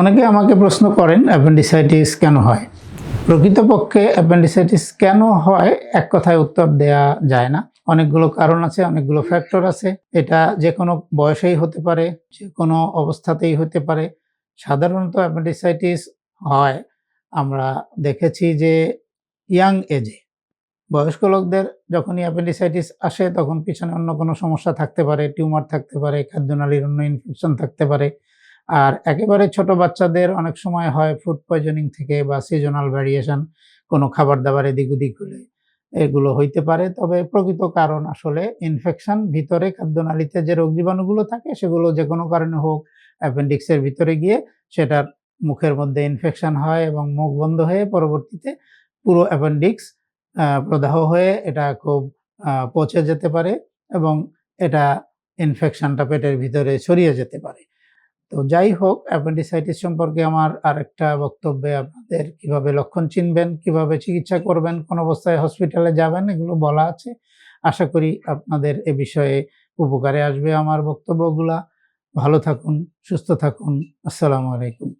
অনেকে আমাকে প্রশ্ন করেন অ্যাপেন্ডিসাইটিস কেন হয়? প্রকৃতপক্ষে অ্যাপেন্ডিসাইটিস কেন হয়? এক কথায় উত্তর দেয়া যায় না। অনেকগুলো কারণ আছে, অনেকগুলো ফ্যাক্টর আছে। এটা যে কোনো বয়সেই হতে পারে যে কোনো অবস্থাতেই হতে পারে। সাধারণত অ্যাপেন্ডিসাইটিস হয়। আমরা দেখেছি যে ইয়াং এজে বয়স্ক লোকদের যখনই অ্যাপেন্ডিসাইটিস আসে, তখন পিছনে অন্য কোনো সমস্যা থাকতে পারে টিউমার থাকতে পারে খাদ্যনালীর অন্য ইনফেকশন থাকতে পারে। আর একেবারে ছোট বাচ্চাদের অনেক সময় হয় ফুড পয়জনিং থেকে বা সিজনাল ভ্যারিয়েশন কোনো খাবার দাবার এদিক ওদিক হলে এগুলো হইতে পারে। তবে প্রকৃত কারণ আসলে ইনফেকশন ভিতরে খাদ্যনালীতে যে রোগ জীবাণুগুলো থাকে, সেগুলো যে কোনো কারণে হোক অ্যাপেন্ডিক্সের ভিতরে গিয়ে সেটার মুখের মধ্যে ইনফেকশন হয় এবং মুখ বন্ধ হয়ে পরবর্তীতে পুরো অ্যাপেন্ডিক্স প্রদাহ হয়ে এটা খুব পচে যেতে পারে এবং এটা ইনফেকশনটা পেটের ভিতরে ছড়িয়ে যেতে পারে। তো যাই হোক, অ্যাপেন্ডিসাইটিস সম্পর্কে আমার আরেকটা বক্তব্যে আপনাদের কীভাবে লক্ষণ চিনবেন, কীভাবে চিকিৎসা করবেন, কোন অবস্থায় হসপিটালে যাবেন, এগুলো বলা আছে। আশা করি আপনাদের এ বিষয়ে উপকারে আসবে আমার বক্তব্যগুলা। ভালো থাকুন, সুস্থ থাকুন। আসসালামু আলাইকুম।